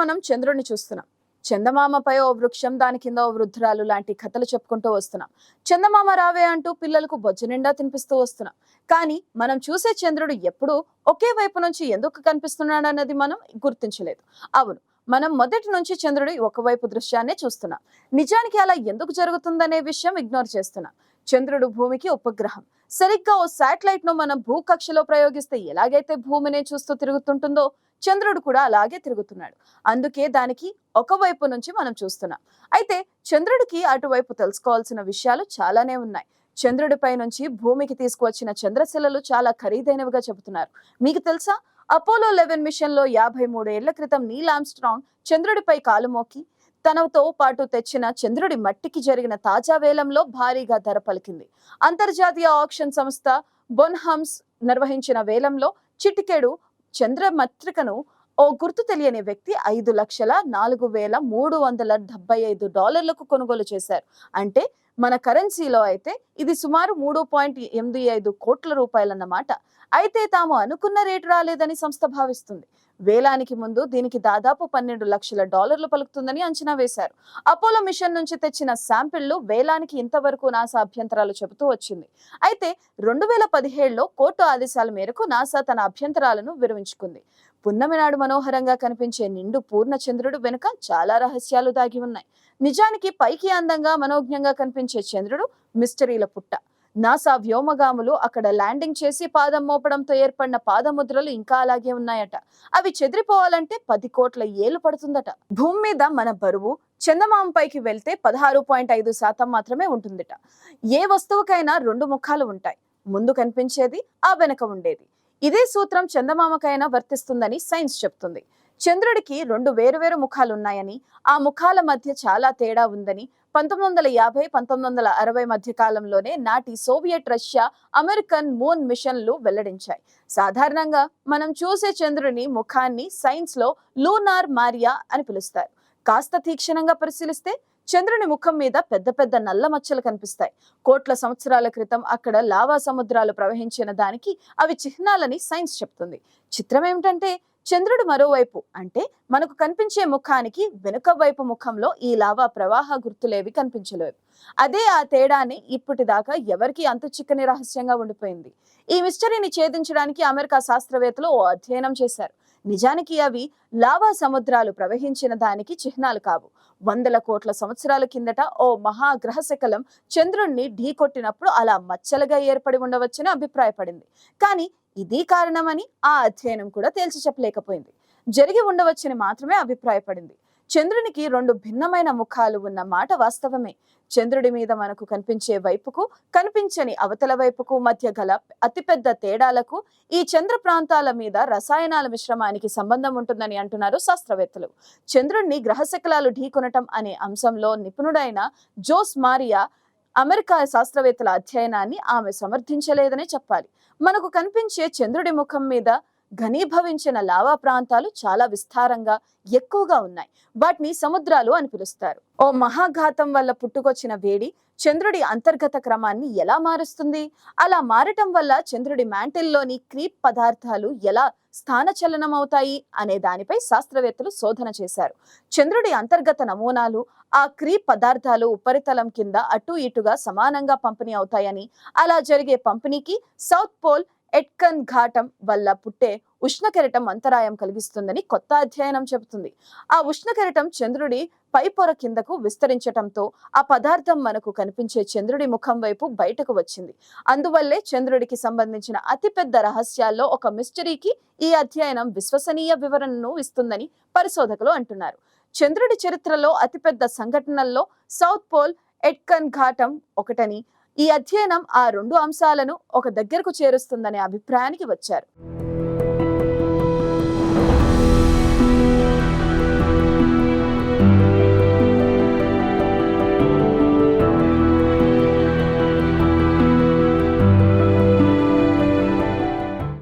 మనం చంద్రుడిని చూస్తున్నాం. చందమామపై ఓ వృక్షం దాని కింద ఓ వృద్ధురాలు లాంటి కథలు చెప్పుకుంటూ వస్తున్నాం. చందమామ రావే అంటూ పిల్లలకు బొజ్జు నిండా తినిపిస్తూ వస్తున్నాం. కానీ మనం చూసే చంద్రుడు ఎప్పుడూ ఒకే వైపు నుంచి ఎందుకు కనిపిస్తున్నాడు అన్నది మనం గుర్తించలేదు. అవును మనం మొదటి నుంచి చంద్రుడి ఒకవైపు దృశ్యాన్నే చూస్తున్నాం. నిజానికి అలా ఎందుకు జరుగుతుందనే విషయం ఇగ్నోర్ చేస్తున్నాం. చంద్రుడు భూమికి ఉపగ్రహం. సరిగ్గా ఓ శాటిలైట్ను మనం భూకక్షలో ప్రయోగిస్తే ఎలాగైతే భూమిని చూస్తూ తిరుగుతుంటుందో చంద్రుడు కూడా అలాగే తిరుగుతున్నాడు. అందుకే దానికి ఒకవైపు నుంచి మనం చూస్తున్నాం. అయితే చంద్రుడికి అటువైపు తెలుసుకోవాల్సిన విషయాలు చాలానే ఉన్నాయి. చంద్రుడిపై నుంచి భూమికి తీసుకువచ్చిన చంద్రశిలలు చాలా ఖరీదైనవిగా చెబుతున్నారు. మీకు తెలుసా? అపోలో లెవెన్ మిషన్లో యాభై మూడు ఏళ్ళ క్రితం నీల్ ఆమ్స్ట్రాంగ్ చంద్రుడిపై కాలుమోకి తనతో పాటు తెచ్చిన చంద్రుడి మట్టికి జరిగిన తాజా వేలంలో భారీగా ధర పలికింది. అంతర్జాతీయ ఆక్షన్ సంస్థ బొన్హమ్స్ నిర్వహించిన వేలంలో చిటికెడు చంద్రమత్రికను ఓ గుర్తు తెలియని వ్యక్తి ఐదు లక్షల నాలుగు వేల మూడు వందల డెబ్బై ఐదు డాలర్లకు కొనుగోలు చేశారు. అంటే మన కరెన్సీలో అయితే ఇది సుమారు మూడు పాయింట్ ఎనిమిది ఐదు కోట్ల రూపాయలన్నమాట. అయితే తాము అనుకున్న రేటు రాలేదని సంస్థ భావిస్తుంది. వేలానికి ముందు దీనికి దాదాపు పన్నెండు లక్షల డాలర్లు పలుకుతుందని అంచనా వేశారు. అపోలో మిషన్ నుంచి తెచ్చిన శాంపిళ్ళు వేలానికి ఇంతవరకు నాసా అభ్యంతరాలు చెబుతూ వచ్చింది. అయితే రెండు వేల పదిహేడులో కోర్టు ఆదేశాల మేరకు నాసా తన అభ్యంతరాలను విరమించుకుంది. పున్నమి నాడు మనోహరంగా కనిపించే నిండు పూర్ణ చంద్రుడు వెనుక చాలా రహస్యాలు దాగి ఉన్నాయి. నిజానికి పైకి అందంగా మనోజ్ఞంగా కనిపించే చంద్రుడు మిస్టరీల పుట్ట. నాసా వ్యోమగాములు అక్కడ ల్యాండింగ్ చేసి పాదం మోపడంతో ఏర్పడిన పాదముద్రలు ఇంకా అలాగే ఉన్నాయట. అవి చెదిరిపోవాలంటే పది కోట్ల ఏళ్ళు పడుతుందట. భూమి మీద మన బరువు చందమామ పైకి వెళ్తే పదహారు పాయింట్ ఐదు శాతం మాత్రమే ఉంటుందట. ఏ వస్తువుకైనా రెండు ముఖాలు ఉంటాయి. ముందు కనిపించేది ఆ వెనక ఉండేది. ఇదే సూత్రం చందమామకైనా వర్తిస్తుందని సైన్స్ చెప్తుంది. చంద్రుడికి రెండు వేరువేరు ముఖాలు ఉన్నాయని ఆ ముఖాల మధ్య చాలా తేడా ఉందని పంతొమ్మిది వందల యాభై పంతొమ్మిది వందల అరవై మధ్య కాలంలోనే నాటి సోవియట్ రష్యా అమెరికన్ మూన్ మిషన్లు వెల్లడించాయి. సాధారణంగా మనం చూసే చంద్రుని ముఖాన్ని సైన్స్లో లూనార్ మారియా అని పిలుస్తారు. కాస్త తీక్షణంగా పరిశీలిస్తే చంద్రుని ముఖం మీద పెద్ద పెద్ద నల్ల మచ్చలు కనిపిస్తాయి. కోట్ల సంవత్సరాల క్రితం అక్కడ లావా సముద్రాలు ప్రవహించిన దానికి అవి చిహ్నాలని సైన్స్ చెప్తుంది. చిత్రం ఏమిటంటే చంద్రుడు మరోవైపు అంటే మనకు కనిపించే ముఖానికి వెనుక వైపు ముఖంలో ఈ లావా ప్రవాహ గుర్తులేవి కనిపించలేవు. అదే ఆ తేడాని ఇప్పటిదాకా ఎవరికి అంత చిక్కని రహస్యంగా ఉండిపోయింది. ఈ మిస్టరీని ఛేదించడానికి అమెరికా శాస్త్రవేత్తలు ఓ అధ్యయనం చేశారు. నిజానికి అవి లావా సముద్రాలు ప్రవహించిన దానికి చిహ్నాలు కావు. వందల కోట్ల సంవత్సరాల కిందట ఓ మహాగ్రహ శకలం చంద్రుణ్ణి ఢీకొట్టినప్పుడు అలా మచ్చలుగా ఏర్పడి ఉండవచ్చని అభిప్రాయపడింది. కానీ ఇది కారణమని ఆ అధ్యయనం కూడా తేల్చి చెప్పలేకపోయింది. జరిగి ఉండవచ్చని మాత్రమే అభిప్రాయపడింది. చంద్రునికి రెండు భిన్నమైన ముఖాలు ఉన్న మాట వాస్తవమే. చంద్రుడి మీద మనకు కనిపించే వైపుకు కనిపించని అవతల వైపుకు మధ్య గల అతిపెద్ద తేడాలకు ఈ చంద్ర ప్రాంతాల మీద రసాయనాల మిశ్రమానికి సంబంధం ఉంటుందని అంటున్నారు శాస్త్రవేత్తలు. చంద్రుణ్ణి గ్రహశకలాలు ఢీకొనటం అనే అంశంలో నిపుణుడైన జోస్ మారియా అమెరికా శాస్త్రవేత్తల అధ్యయనాన్ని ఆమె సమర్థించలేదనే చెప్పాలి. మనకు కనిపించే చంద్రుడి ముఖం మీద ఘనీభవించిన లావా ప్రాంతాలు చాలా విస్తారంగా ఎక్కువగా ఉన్నాయి. వాటిని సముద్రాలు అని పిలుస్తారు. ఓ మహాఘాతం వల్ల పుట్టుకొచ్చిన వేడి చంద్రుడి అంతర్గత క్రమాన్ని ఎలా మారుస్తుంది? అలా మారటం వల్ల చంద్రుడి మ్యాంటిల్లోని క్రీప్ పదార్థాలు ఎలా స్థానచలనం అవుతాయి అనే దానిపై శాస్త్రవేత్తలు శోధన చేశారు. చంద్రుడి అంతర్గత నమూనాలు ఆ క్రీప్ పదార్థాలు ఉపరితలం కింద అటు ఇటుగా సమానంగా పంపిణీ అవుతాయని అలా జరిగే పంపిణీకి సౌత్ పోల్ ఎట్కన్ ఘాటం వల్ల పుట్టే ఉష్ణకెరటం అంతరాయం కలిగిస్తుందని కొత్త అధ్యయనం చెబుతుంది. ఆ ఉష్ణకెరటం చంద్రుడి పై పొర కిందకు విస్తరించటంతో ఆ పదార్థం మనకు కనిపించే చంద్రుడి ముఖం వైపు బయటకు వచ్చింది. అందువల్లే చంద్రుడికి సంబంధించిన అతిపెద్ద రహస్యాల్లో ఒక మిస్టరీకి ఈ అధ్యయనం విశ్వసనీయ వివరణను ఇస్తుందని పరిశోధకులు అంటున్నారు. చంద్రుడి చరిత్రలో అతిపెద్ద సంఘటనల్లో సౌత్ పోల్ ఎట్కన్ ఘాటం ఒకటని ఈ అధ్యయనం ఆ రెండు అంశాలను ఒక దగ్గరకు చేరుస్తుందనే అభిప్రాయానికి వచ్చారు.